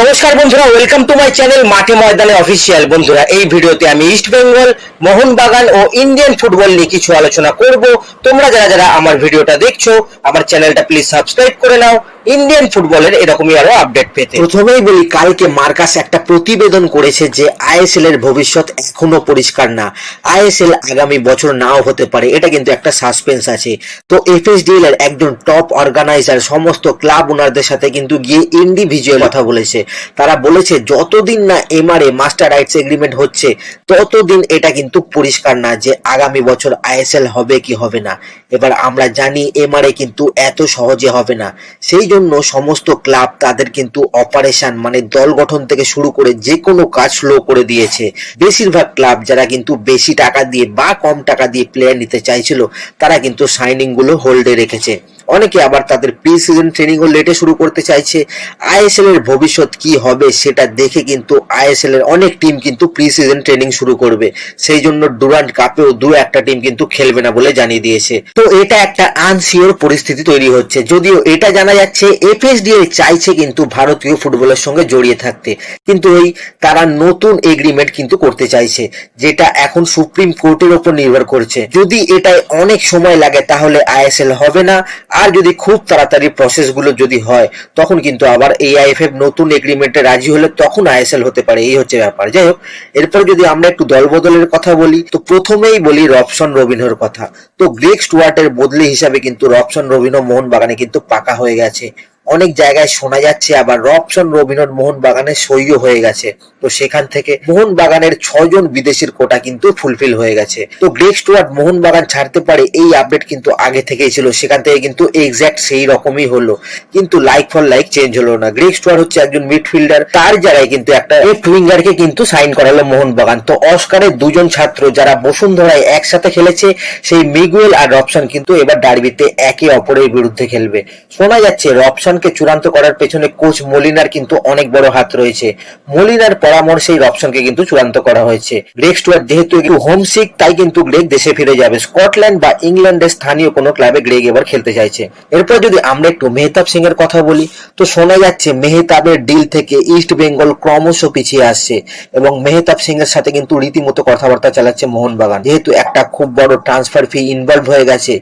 নমস্কার বন্ধুরা welcome to my channel মাঠে ময়দানে অফিসিয়াল বন্ধুরা, এই ভিডিওতে আমি ইস্ট বেঙ্গল মোহনবাগান ও ইন্ডিয়ান ফুটবল নিয়ে কিছু আলোচনা করব। তোমরা যারা যারা আমার ভিডিওটা দেখছ, আমার চ্যানেলটা প্লিজ সাবস্ক্রাইব করে নাও। ইন্ডিয়ান ফুটবলের এরকমই আরও আপডেট পেতে। প্রথমেই বলি, কালকে মার্কাস একটা প্রতিবেদন করেছে যে আইএসএল এর ভবিষ্যৎ এখনও পরিষ্কার না। আইএসএল আগামী বছর নাও হতে পারে, এটা কিন্তু একটা সাসপেন্স আছে। তো এফএসডিএল এর একজন টপ অর্গানাইজার সমস্ত ক্লাব ওনারদের সাথে কিন্তু গিয়ে ইন্ডিভিজুয়াল কথা বলেছে। তারা বলেছে, যতদিন না এমআরএ, মাস্টার রাইটস এগ্রিমেন্ট হচ্ছে, ততদিন এটা কিন্তু পরিষ্কার না যে আগামী বছর আইএসএল হবে কি হবে না। এবার আমরা জানি এমআরএ কিন্তু এত সহজে হবে না। সেই জন্য সমস্ত ক্লাব তাদের কিন্তু অপারেশন মানে দল গঠন থেকে শুরু করে যে কোনো কাজ স্লো করে দিয়েছে। বেশিরভাগ ক্লাব যারা কিন্তু বেশি টাকা দিয়ে বা কম টাকা দিয়ে প্লেয়ার নিতে চাইছিল, তারা কিন্তু সাইনিংগুলো হোল্ডে রেখেছে। অনেকে আবার তাদের প্রি সিজন ট্রেনিং ও লেটে শুরু করতে চাইছে। আইএসএল এর ভবিষ্যৎ কি হবে সেটা দেখে কিন্তু আইএসএল এর অনেক টিম কিন্তু প্রি সিজন ট্রেনিং শুরু করবে। সেই জন্য ডুরান্ট কাপেও দু একটা টিম কিন্তু খেলবে না বলে জানিয়ে দিয়েছে। তো এটা একটা আনসিওর পরিস্থিতি তৈরি হচ্ছে। যদিও এটা জানা যাচ্ছে এফএসডিএ চাইছে কিন্তু ভারতীয় ফুটবলের সঙ্গে জড়িয়ে থাকতে। কিন্তু ওই তারা নতুন এগ্রিমেন্ট কিন্তু করতে চাইছে, যেটা এখন সুপ্রিম কোর্টের উপর নির্ভর করছে। যদি এটাই অনেক সময় লাগে তাহলে আইএসএল হবে না আর যদি খুব তাড়াতাড়ি প্রসেসগুলো যদি হয়, তখন কিন্তু আবার এই আইএফএফ নতুন এগ্রিমেন্টে রাজি হলে তখন আইএসএল হতে পারে, এই হচ্ছে ব্যাপার। যাই হোক, এরপর যদি আমরা একটু দলবদলের কথা বলি, তো প্রথমেই বলি রবসন রবিনহর কথা। তো গ্রেক স্টুয়ার্টের বদলি হিসাবে কিন্তু রবসন রবিনহ মোহনবাগানে কিন্তু পাকা হয়ে গেছে। অনেক জায়গায় শোনা যাচ্ছে আবার রবসন রবিনহর মোহন বাগানের সইও হয়ে গেছে। তো সেখান থেকে মোহন বাগানের ছজন বিদেশির কোটা কিন্তু ফুলফিল হয়ে গেছে। তো গ্রেক স্টুয়ার্ট মোহন বাগান ছাড়তে পারে এই আপডেট কিন্তু আগে থেকেই ছিল, সেখান থেকে কিন্তু এক্স্যাক্ট সেই রকমই হলো। কিন্তু লাইক ফর লাইক চেঞ্জ হলো না। গ্রেক স্টুয়ার্ট হচ্ছে একজন মিডফিল্ডার তার জায়গায় কিন্তু একটা লেফট উইঙ্গারকে কিন্তু সাইন করালো মোহন বাগান তো অস্কারের দুজন ছাত্র যারা বসুন্ধরায় একসাথে খেলেছে, সেই মিগুয়েল আর রবসন কিন্তু এবার ডার্বিতে একে অপরের বিরুদ্ধে খেলবে। শোনা যাচ্ছে রবসনকে চূড়ান্ত করার পেছনে কোচ মলিনার কিন্তু অনেক বড় হাত রয়েছে। মলিনার পরামর্শেই রবসনকে কিন্তু চূড়ান্ত করা হয়েছে। গ্রেক স্টুয়ার্ট যেহেতু একটু হোমসিক তাই কিন্তু গ্রেক দেশে ফিরে যাবে। স্কটল্যান্ড বা ইংল্যান্ডের স্থানীয় কোনো ক্লাবে গ্রেগ এবার খেলতে চাইছে। এরপর যদি আমরা একটু মেহতাব সিং এর কথা বলি, তো শোনা যাচ্ছে মেহতাবের ডিল থেকে ইস্ট বেঙ্গল ক্রমশ পিছিয়ে আসছে এবং মেহতাব সিং এর সাথে কিন্তু রীতিমতো কথাবার্তা চালাচ্ছে মোহনবাগান। যেহেতু একটা খুব বড় ট্রান্সফার ফি ইনভলভ হয়ে গেছে,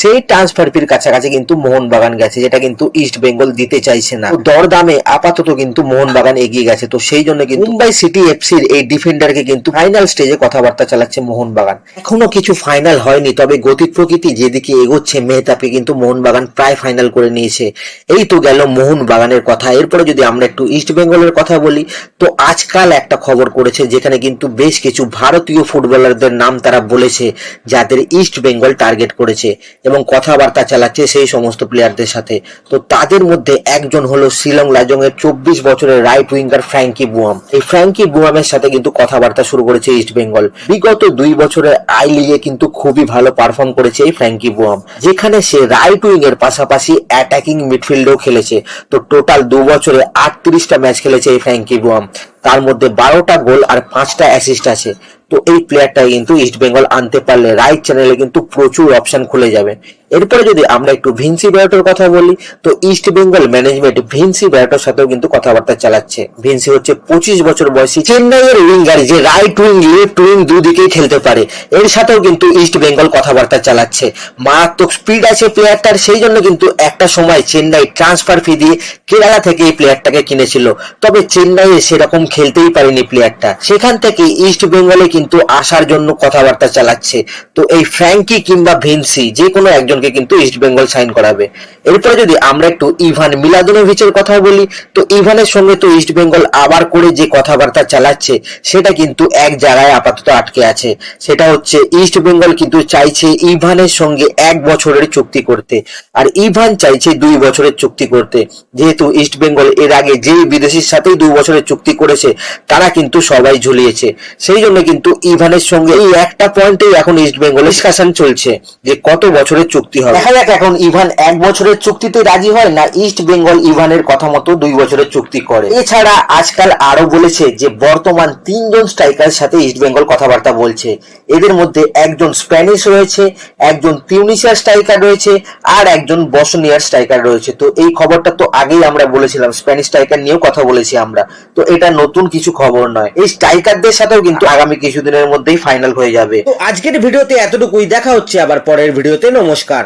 সেই ট্রান্সফার ফির কাছাকাছি কিন্তু মোহনবাগান গেছে, যেটা কিন্তু ইস্ট বেঙ্গল দিতে চাইছে না। দরদামে আপাতত কিন্তু মোহনবাগান এগিয়ে গেছে। তো সেই জন্য কিন্তু মুম্বাই সিটি এফসির এই ডিফেন্ডারকে কিন্তু ফাইনাল স্টেজে কথাবার্তা চালাচ্ছে মোহনবাগান। এখনও কিছু ফাইনাল হয়নি তবে গতির প্রকৃতি যেদিকে এগোচ্ছে মেহতাবকে কিন্তু মোহনবাগান প্রায় ফাইনাল করে নিয়েছে। এই তো গেল মোহনবাগানের কথা। এরপরে যদি আমরা একটু ইস্ট বেঙ্গলের কথা বলি তো আজকাল একটা খবর করেছে যেখানে কিন্তু বেশ কিছু ভারতীয় ফুটবলারদের নাম তারা বলেছে যাদের ইস্ট বেঙ্গল টার্গেট করেছে এবং কথাবার্তা চালাচ্ছে সেই সমস্ত প্লেয়ারদের সাথে। তো তাদের মধ্যে একজন হলো শিলং লাজং এর চব্বিশ বছরের রাইট উইঙ্গার ফ্র্যাঙ্কি বুয়াম। এই ফ্র্যাঙ্কি বুয়ামের সাথে কিন্তু কথাবার্তা শুরু করেছে ইস্ট বেঙ্গল। বিগত দুই বছরের আই লিগে কিন্তু খুবই ভালো পারফর্ম করেছে এই ফ্র্যাঙ্কি বুয়াম। যেখানে সে রাইট উইং এর পাশাপাশি অ্যাটাকিং মিডফিল্ডও খেলেছে। তো টোটাল দু বছরে আটত্রিশটা ম্যাচ খেলেছে এই ফ্র্যাঙ্কি বুয়াম। তার মধ্যে বারোটা গোল আর পাঁচটা অ্যাসিস্ট আছে। তো এই প্লেয়ারটা কিন্তু ইস্ট বেঙ্গল আনতে পারলে রাইট চ্যানেলে কিন্তু প্রচুর অপশন খুলে যাবে। এরপরে যদি আমরা একটু ভিনসি ব্যাটর কথা বলি, তো ইস্ট বেঙ্গল ম্যানেজমেন্ট ভিনসি ব্যাটর সাথেও কিন্তু কথাবার্তা চালাচ্ছে। ভিনসি হচ্ছে পঁচিশ বছর বয়সী চেন্নাইয়ের উইঙ্গার যে রাইট উইং লেফট উইং দুদিকেই খেলতে পারে। এর সাথেও কিন্তু ইস্ট বেঙ্গল কথাবার্তা চালাচ্ছে। মারাত্মক স্পিড আছে প্লেয়ারটার সেই জন্য কিন্তু একটা সময় চেন্নাই ট্রান্সফার ফি দিয়ে কেরালা থেকে এই প্লেয়ারটাকে কিনেছিল। তবে চেন্নাইয়ে সেরকম খেলতেই পারেনি প্লেয়ারটা সেখান থেকে ইস্ট বেঙ্গলে কিন্তু আসার জন্য কথাবার্তা চালাচ্ছে। তো এই ফ্র্যাঙ্কি কিংবা ভিনসি যে কোনো একজনকে কিন্তু ইস্ট বেঙ্গল সাইন করাবে। এরপরে যদি আমরা একটু ইভান মিলাদনোভিচের কথা বলি, তো ইভানের সঙ্গে তো ইস্ট বেঙ্গল আবার করে যে কথাবার্তা চালাচ্ছে, সেটা কিন্তু এক জায়গায় আপাতত আটকে আছে। সেটা হচ্ছে ইস্ট বেঙ্গল কিন্তু চাইছে ইভানের সঙ্গে এক বছরের চুক্তি করতে। আর ইভান চাইছে দুই বছরের চুক্তি করতে। যেহেতু ইস্ট বেঙ্গল এর আগে যেই বিদেশির সাথেই দুই বছরের চুক্তি করেছে, তারা কিন্তু সবাই ঝুলিয়েছে। সেই জন্য কিন্তু ইভানের সঙ্গে এই একটা পয়েন্টেই এখন ইস্ট বেঙ্গল ডিসকাশন চলছে যে কত বছরের চুক্তি হবে। দেখা যাক এখন ইভান এক বছরের চুক্তিতে রাজি হয় না ইস্ট বেঙ্গল ইভানের কথা মতো দুই বছরের চুক্তি করে। এছাড়া আজকাল আরও বলেছে যে বর্তমান তিনজন স্ট্রাইকার সাথে ইস্ট বেঙ্গল কথাবার্তা বলছে। এদের মধ্যে একজন স্প্যানিশ রয়েছে, একজন তিউনিশিয়ার স্ট্রাইকার রয়েছে আর একজন বসনিয়ার স্ট্রাইকার রয়েছে। তো এই খবরটা তো আগেই আমরা বলেছিলাম স্প্যানিশ স্ট্রাইকার নিয়েও কথা বলেছি আমরা। তো এটা নতুন কিছু খবর নয়। এই স্ট্রাইকারদের সাথেও কিন্তু আগামী কিছুদিনের মধ্যেই ফাইনাল হয়ে যাবে। আজকের ভিডিওতে এতটুকুই। দেখা হচ্ছে আবার পরের ভিডিওতে। নমস্কার।